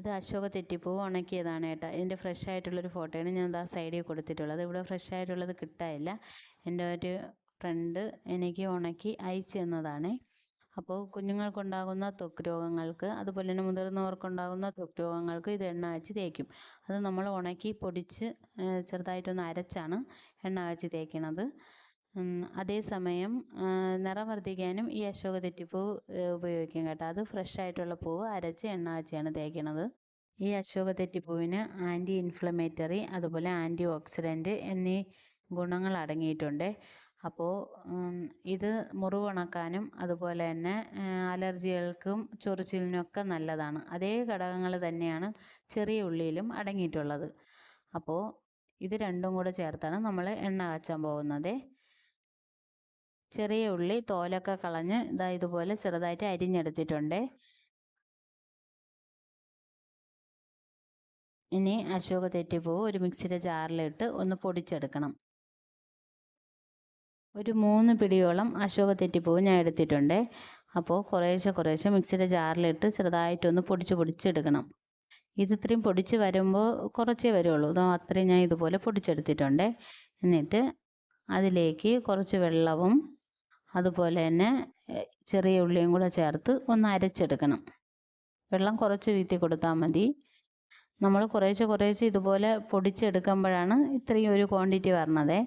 ഇത് അശോക തെറ്റിപ്പൂ ഉണക്കിയതാണ് കേട്ടോ. ഇതിന്റെ ഫ്രഷ് ആയിട്ടുള്ളൊരു ഫോട്ടോയാണ് ഞാൻ ദാ സൈഡിൽ കൊടുത്തിട്ടുള്ളത്. ഇവിടെ ഫ്രഷ് ആയിട്ടുള്ളത് കിട്ടായില്ല എന്റെ ഒരു ഫ്രണ്ട് എനിക്ക് ഉണക്കി അയച്ചു തന്നതാണ്. അപ്പോൾ കുഞ്ഞുങ്ങൾക്കുണ്ടാകുന്ന ത്വക്ക് രോഗങ്ങൾക്ക് അതുപോലെ തന്നെ മുതിർന്നവർക്കുണ്ടാകുന്ന ത്വക്ക് രോഗങ്ങൾക്ക് ഇത് എണ്ണ വെച്ച് തേക്കും. അത് നമ്മൾ ഉണക്കി പൊടിച്ച് ചെറുതായിട്ടൊന്ന് അരച്ചാണ് എണ്ണ വെച്ച് തേക്കണത്. അതേസമയം സമയം നിറം വർദ്ധിക്കാനും ഈ അശോക തെറ്റിപ്പൂ ഉപയോഗിക്കാം കേട്ടോ. അത് ഫ്രഷ് ആയിട്ടുള്ള പൂവ് അരച്ച് എണ്ണ കാച്ചിയാണ് തേക്കണത്. ഈ അശോക തെറ്റിപ്പൂവിന് ആന്റി ഇൻഫ്ലമേറ്ററി അതുപോലെ ആന്റി ഓക്സിഡന്റ് എന്നീ ഗുണങ്ങൾ അടങ്ങിയിട്ടുണ്ട്. അപ്പോൾ ഇത് മുറിവുണക്കാനും അതുപോലെ തന്നെ അലർജികൾക്കും ചൊറിച്ചിലിനൊക്കെ നല്ലതാണ്. അതേ ഘടകങ്ങൾ തന്നെയാണ് ചെറിയ ഉള്ളിയിലും അടങ്ങിയിട്ടുള്ളത്. അപ്പോൾ ഇത് രണ്ടും കൂടെ ചേർത്താണ് നമ്മൾ എണ്ണ കാച്ചാൻ പോകുന്നത്. ചെറിയ ഉള്ളി തോലൊക്കെ കളഞ്ഞ് ഇതാ ഇതുപോലെ ചെറുതായിട്ട് അരിഞ്ഞെടുത്തിട്ടുണ്ട്. ഇനി അശോക തെറ്റിപ്പൂവ് ഒരു മിക്സിയുടെ ജാറിലിട്ട് ഒന്ന് പൊടിച്ചെടുക്കണം. ഒരു മൂന്ന് പിടിയോളം അശോക തെറ്റിപ്പൂവ് ഞാൻ എടുത്തിട്ടുണ്ട്. അപ്പോൾ കുറേശ്ശെ കുറേശ്ശെ മിക്സിയുടെ ജാറിലിട്ട് ചെറുതായിട്ടൊന്ന് പൊടിച്ച് പൊടിച്ചെടുക്കണം. ഇത് ഇത്രയും പൊടിച്ച് വരുമ്പോൾ കുറച്ചേ വരുള്ളൂ. അത്രയും ഞാൻ ഇതുപോലെ പൊടിച്ചെടുത്തിട്ടുണ്ട്. എന്നിട്ട് അതിലേക്ക് കുറച്ച് വെള്ളവും അതുപോലെ തന്നെ ചെറിയ ഉള്ളിയും കൂടെ ചേർത്ത് ഒന്ന് അരച്ചെടുക്കണം. വെള്ളം കുറച്ച് വീത്തി കൊടുത്താൽ മതി. നമ്മൾ കുറേശ്ശെ കുറേശ്ശെ ഇതുപോലെ പൊടിച്ചെടുക്കുമ്പോഴാണ് ഇത്രയും ഒരു ക്വാണ്ടിറ്റി വരണത്.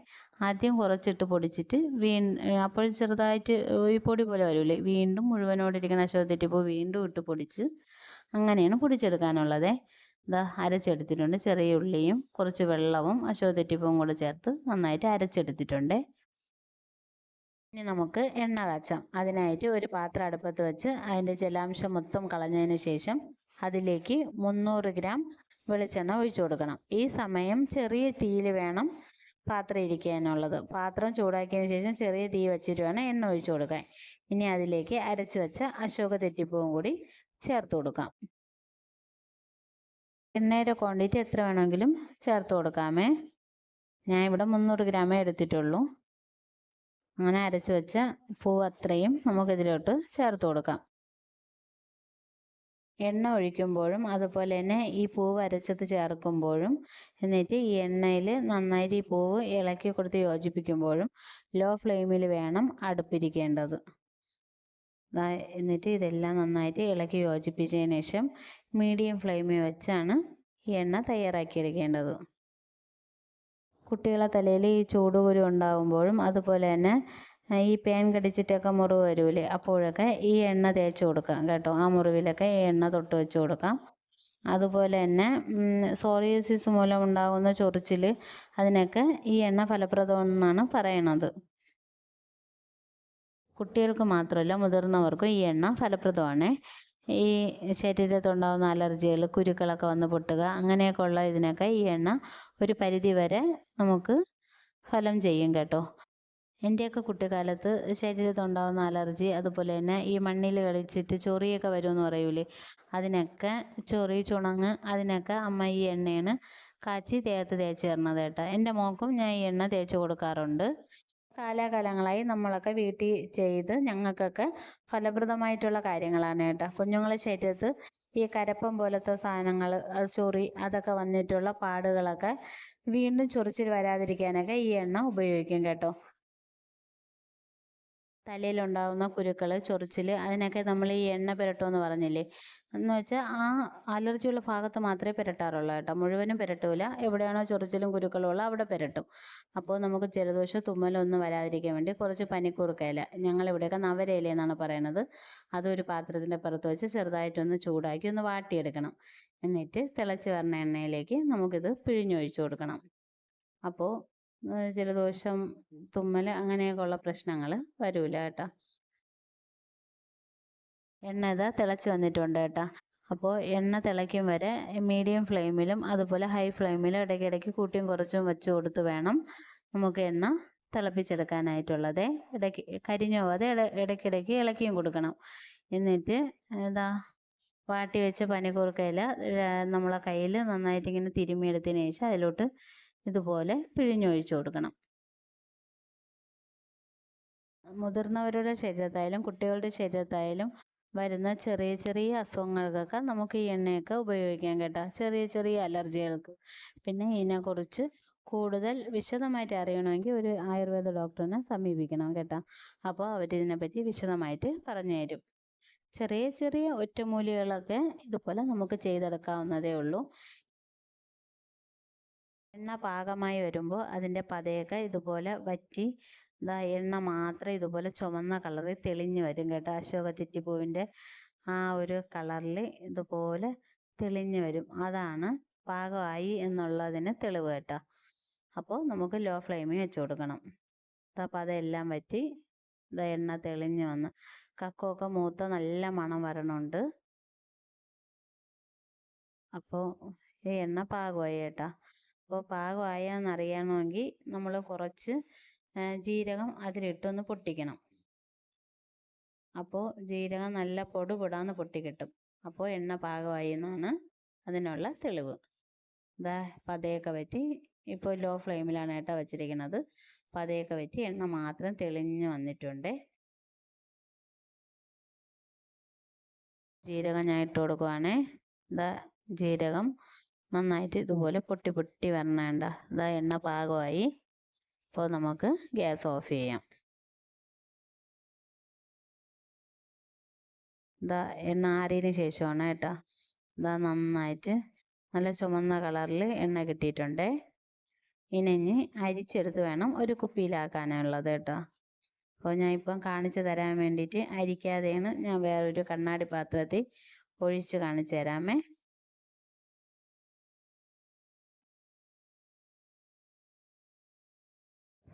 ആദ്യം കുറച്ചിട്ട് പൊടിച്ചിട്ട് വീ അപ്പോൾ ചെറുതായിട്ട് ഈ പൊടി പോലെ വരില്ലേ വീണ്ടും മുഴുവനോടിരിക്കുന്ന അശോകത്തെറ്റിപ്പൂ വീണ്ടും ഇട്ട് പൊടിച്ച് അങ്ങനെയാണ് പൊടിച്ചെടുക്കാനുള്ളത്. ഇതാ അരച്ചെടുത്തിട്ടുണ്ട്. ചെറിയ ഉള്ളിയും കുറച്ച് വെള്ളവും അശോകത്തെറ്റിപ്പൂവും കൂടെ ചേർത്ത് നന്നായിട്ട് അരച്ചെടുത്തിട്ടുണ്ട്. ഇനി നമുക്ക് എണ്ണ കാച്ചാം. അതിനായിട്ട് ഒരു പാത്രം അടുപ്പത്ത് വെച്ച് അതിന്റെ ജലാംശം മൊത്തം കളഞ്ഞതിന് ശേഷം അതിലേക്ക് മുന്നൂറ് ഗ്രാം വെളിച്ചെണ്ണ ഒഴിച്ചു കൊടുക്കണം. ഈ സമയം ചെറിയ തീയിൽ വേണം പാത്രം ഇരിക്കാനുള്ളത്. പാത്രം ചൂടാക്കിയതിന് ശേഷം ചെറിയ തീ വെച്ചിട്ട് വേണം എണ്ണ ഒഴിച്ചു കൊടുക്കാൻ. ഇനി അതിലേക്ക് അരച്ച് വെച്ച അശോക തെറ്റിപ്പൂവും കൂടി ചേർത്ത് കൊടുക്കാം. എണ്ണയുടെ ക്വാണ്ടിറ്റി എത്ര വേണമെങ്കിലും ചേർത്ത് കൊടുക്കാമേ. ഞാൻ ഇവിടെ മുന്നൂറ് ഗ്രാമേ എടുത്തിട്ടുള്ളൂ. അങ്ങനെ അരച്ച് വെച്ച പൂവ് അത്രയും നമുക്കിതിലോട്ട് ചേർത്ത് കൊടുക്കാം. എണ്ണ ഒഴിക്കുമ്പോഴും അതുപോലെ തന്നെ ഈ പൂവ് അരച്ചത് ചേർക്കുമ്പോഴും എന്നിട്ട് ഈ എണ്ണയിൽ നന്നായിട്ട് ഈ പൂവ് ഇളക്കി കൊടുത്ത് യോജിപ്പിക്കുമ്പോഴും ലോ ഫ്ലെയിമിൽ വേണം അടുപ്പിരിക്കേണ്ടത്. എന്നിട്ട് ഇതെല്ലാം നന്നായിട്ട് ഇളക്കി യോജിപ്പിച്ചതിന് ശേഷം മീഡിയം ഫ്ലെയിമിൽ വെച്ചാണ് ഈ എണ്ണ തയ്യാറാക്കിയെടുക്കേണ്ടത്. കുട്ടികളെ തലയിൽ ഈ ചൂടുകുരു ഉണ്ടാകുമ്പോഴും അതുപോലെ തന്നെ ഈ പേൻ കടിച്ചിട്ടൊക്കെ മുറിവ് വരൂലേ അപ്പോഴൊക്കെ ഈ എണ്ണ തേച്ച് കൊടുക്കാം കേട്ടോ. ആ മുറിവിലൊക്കെ ഈ എണ്ണ തൊട്ട് വെച്ച് കൊടുക്കാം. അതുപോലെ തന്നെ സോറിയസിസ് മൂലം ഉണ്ടാകുന്ന ചൊറിച്ചിൽ അതിനൊക്കെ ഈ എണ്ണ ഫലപ്രദമെന്നാണ് പറയണത്. കുട്ടികൾക്ക് മാത്രമല്ല മുതിർന്നവർക്കും ഈ എണ്ണ ഫലപ്രദമാണ്. ഈ ശരീരത്തുണ്ടാകുന്ന അലർജികൾ കുരുക്കളൊക്കെ വന്ന് പൊട്ടുക അങ്ങനെയൊക്കെ ഉള്ള ഇതിനൊക്കെ ഈ എണ്ണ ഒരു പരിധി വരെ നമുക്ക് ഫലം ചെയ്യും കേട്ടോ. എന്റെയൊക്കെ കുട്ടിക്കാലത്ത് ശരീരത്തുണ്ടാകുന്ന അലർജി അതുപോലെ തന്നെ ഈ മണ്ണിൽ കളിച്ചിട്ട് ചൊറിയൊക്കെ വരുമെന്ന് പറയൂലേ അതിനൊക്കെ ചൊറി ചുണങ്ങ് അതിനൊക്കെ അമ്മ ഈ എണ്ണയാണ് കാച്ചി ദേഹത്ത് തേച്ച് തരണത് കേട്ടോ. എന്റെ മോക്കും ഞാൻ ഈ എണ്ണ തേച്ച് കൊടുക്കാറുണ്ട്. കാലാകാലങ്ങളായി നമ്മളൊക്കെ വീട്ടിൽ ചെയ്ത് ഞങ്ങൾക്കൊക്കെ ഫലപ്രദമായിട്ടുള്ള കാര്യങ്ങളാണ് കേട്ടോ. കുഞ്ഞുങ്ങളെ ശരീരത്ത് ഈ കരപ്പം പോലത്തെ സാധനങ്ങൾ ചൊറി അതൊക്കെ വന്നിട്ടുള്ള പാടുകളൊക്കെ വീണ്ടും ചൊറിച്ചിൽ വരാതിരിക്കാനൊക്കെ ഈ എണ്ണ ഉപയോഗിക്കും കേട്ടോ. തലയിലുണ്ടാകുന്ന കുരുക്കൾ ചൊറിച്ചിൽ അതിനൊക്കെ നമ്മൾ ഈ എണ്ണ പുരട്ടുമെന്ന് പറഞ്ഞില്ലേ? എന്ന് വെച്ചാൽ ആ അലർജിയുള്ള ഭാഗത്ത് മാത്രമേ പുരട്ടാറുള്ളൂ കേട്ടോ. മുഴുവനും പുരട്ടൂല. എവിടെയാണോ ചൊറിച്ചിലും കുരുക്കളും ഉള്ളത് അവിടെ പുരട്ടും. അപ്പോൾ നമുക്ക് ജലദോഷം തുമ്മലൊന്നും വരാതിരിക്കാൻ വേണ്ടി കുറച്ച് പനിക്കൂർക്കയില ഞങ്ങളിവിടെയൊക്കെ നവരയില എന്നാണ് പറയണത് അതൊരു പാത്രത്തിന്റെ പുറത്ത് വെച്ച് ചെറുതായിട്ടൊന്ന് ചൂടാക്കി ഒന്ന് വാട്ടിയെടുക്കണം. എന്നിട്ട് തിളച്ച് വരുന്ന എണ്ണയിലേക്ക് നമുക്കിത് പിഴിഞ്ഞൊഴിച്ചു കൊടുക്കണം. അപ്പോൾ ജലദോഷം തുമ്മൽ അങ്ങനെയൊക്കെ ഉള്ള പ്രശ്നങ്ങൾ വരൂല കേട്ടോ. എണ്ണ ഇതാ തിളച്ച് വന്നിട്ടുണ്ട് കേട്ടോ. അപ്പോൾ എണ്ണ തിളയ്ക്കും വരെ മീഡിയം ഫ്ലെയിമിലും അതുപോലെ ഹൈ ഫ്ലെയിമിലും ഇടയ്ക്കിടയ്ക്ക് കൂട്ടിയും കുറച്ചും വെച്ച് കൊടുത്ത് വേണം നമുക്ക് എണ്ണ തിളപ്പിച്ചെടുക്കാനായിട്ടുള്ളത്. ഇടയ്ക്ക് കരിഞ്ഞു ഇട ഇടയ്ക്കിടയ്ക്ക് ഇളക്കിയും കൊടുക്കണം. എന്നിട്ട് എന്താ വാട്ടി വെച്ച പനിക്കൂർക്കയില നമ്മളെ കയ്യിൽ നന്നായിട്ട് ഇങ്ങനെ തിരുമ്മിയെടുത്തതിന് ശേഷം അതിലോട്ട് ഇതുപോലെ പിഴിഞ്ഞൊഴിച്ചു കൊടുക്കണം. മുതിർന്നവരുടെ ശരീരത്തായാലും കുട്ടികളുടെ ശരീരത്തായാലും വരുന്ന ചെറിയ ചെറിയ അസുഖങ്ങൾക്കൊക്കെ നമുക്ക് ഈ എണ്ണയൊക്കെ ഉപയോഗിക്കാം കേട്ടോ. ചെറിയ ചെറിയ അലർജികൾക്ക്. പിന്നെ ഇതിനെക്കുറിച്ച് കൂടുതൽ വിശദമായിട്ട് അറിയണമെങ്കിൽ ഒരു ആയുർവേദ ഡോക്ടറിനെ സമീപിക്കണം കേട്ടോ. അപ്പോൾ അവരിതിനെപ്പറ്റി വിശദമായിട്ട് പറഞ്ഞു തരും. ചെറിയ ചെറിയ ഒറ്റമൂലികളൊക്കെ ഇതുപോലെ നമുക്ക് ചെയ്തെടുക്കാവുന്നതേ ഉള്ളൂ. എണ്ണ പാകമായി വരുമ്പോൾ അതിന്റെ പതയൊക്കെ ഇതുപോലെ വറ്റി ഇതാ എണ്ണ മാത്രം ഇതുപോലെ ചുവന്ന കളറിൽ തെളിഞ്ഞു വരും കേട്ടോ. അശോക ചിറ്റിപ്പൂവിന്റെ ആ ഒരു കളറിൽ ഇതുപോലെ തെളിഞ്ഞു വരും. അതാണ് പാകമായി എന്നുള്ളതിന് തെളിവ് കേട്ടോ. അപ്പോൾ നമുക്ക് ലോ ഫ്ലെയിമിൽ വെച്ച് കൊടുക്കണം. അപ്പം അതെല്ലാം വറ്റി ഇതാ എണ്ണ തെളിഞ്ഞു വന്ന്. കക്കമൊക്കെ മൂത്ത നല്ല മണം വരണുണ്ട്. അപ്പോൾ ഈ എണ്ണ പാകമായി കേട്ടോ. അപ്പോൾ പാകമായെന്ന് അറിയണമെങ്കിൽ നമ്മൾ കുറച്ച് ജീരകം അതിലിട്ടൊന്ന് പൊട്ടിക്കണം. അപ്പോൾ ജീരകം നല്ല പൊടുപൊടാന്ന് പൊട്ടിക്കിട്ടും. അപ്പോൾ എണ്ണ പാകമായി എന്നാണ് അതിനുള്ള തെളിവ്. ഇതാ പതയൊക്കെ പറ്റി ഇപ്പോൾ ലോ ഫ്ലെയിമിലാണ് ഏട്ടാ വെച്ചിരിക്കുന്നത്. പതയൊക്കെ പറ്റി എണ്ണ മാത്രം തെളിഞ്ഞു വന്നിട്ടുണ്ട്. ജീരകം ഞാൻ ഇട്ട് കൊടുക്കുവാണേ. ഇതാ ജീരകം നന്നായിട്ട് ഇതുപോലെ പൊട്ടി പൊട്ടി വരണേണ്ട. ഇതാ എണ്ണ പാകമായി. അപ്പോൾ നമുക്ക് ഗ്യാസ് ഓഫ് ചെയ്യാം. ഇതാ എണ്ണ ആറിയതിന് ശേഷമാണ് കേട്ടോ. ഇതാ നന്നായിട്ട് നല്ല ചുമന്ന കളറിൽ എണ്ണ കിട്ടിയിട്ടുണ്ട്. ഇനി അരിച്ചെടുത്ത് വേണം ഒരു കുപ്പിയിലാക്കാനുള്ളത് കേട്ടോ. അപ്പോൾ ഞാൻ ഇപ്പം കാണിച്ചു തരാൻ വേണ്ടിയിട്ട് അരിക്കാതെയാണ് ഞാൻ വേറൊരു കണ്ണാടി പാത്രത്തിൽ ഒഴിച്ച് കാണിച്ചു തരാമേ.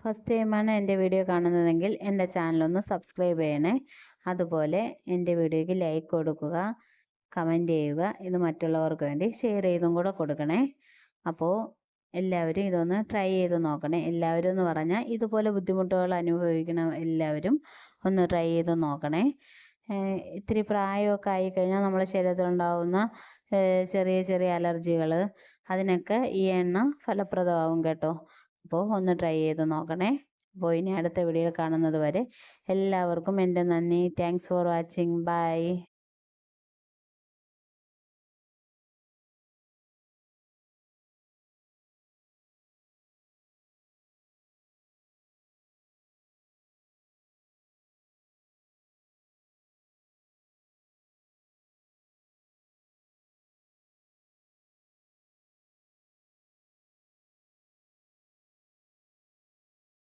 ഫസ്റ്റ് ടൈമാണ് എന്റെ വീഡിയോ കാണുന്നതെങ്കിൽ എന്റെ ചാനലൊന്ന് സബ്സ്ക്രൈബ് ചെയ്യണേ. അതുപോലെ എന്റെ വീഡിയോയ്ക്ക് ലൈക്ക് കൊടുക്കുക കമന്റ് ചെയ്യുക ഇത് മറ്റുള്ളവർക്ക് വേണ്ടി ഷെയർ ചെയ്തും കൂടെ കൊടുക്കണേ. അപ്പോൾ എല്ലാവരും ഇതൊന്ന് ട്രൈ ചെയ്ത് നോക്കണേ. എല്ലാവരും എന്ന് പറഞ്ഞാൽ ഇതുപോലെ ബുദ്ധിമുട്ടുകൾ അനുഭവിക്കണം എല്ലാവരും ഒന്ന് ട്രൈ ചെയ്ത് നോക്കണേ. ഇത്തിരി പ്രായമൊക്കെ ആയിക്കഴിഞ്ഞാൽ നമ്മുടെ ശരീരത്തിലുണ്ടാകുന്ന ചെറിയ ചെറിയ അലർജികൾ അതിനൊക്കെ ഈ എണ്ണ ഫലപ്രദമാവും കേട്ടോ. അപ്പോൾ ഒന്ന് ട്രൈ ചെയ്ത് നോക്കണേ. അപ്പോൾ ഇനി അടുത്ത വീഡിയോയിൽ കാണുന്നത് വരെ എല്ലാവർക്കും എന്റെ നന്ദി. Thanks for watching bye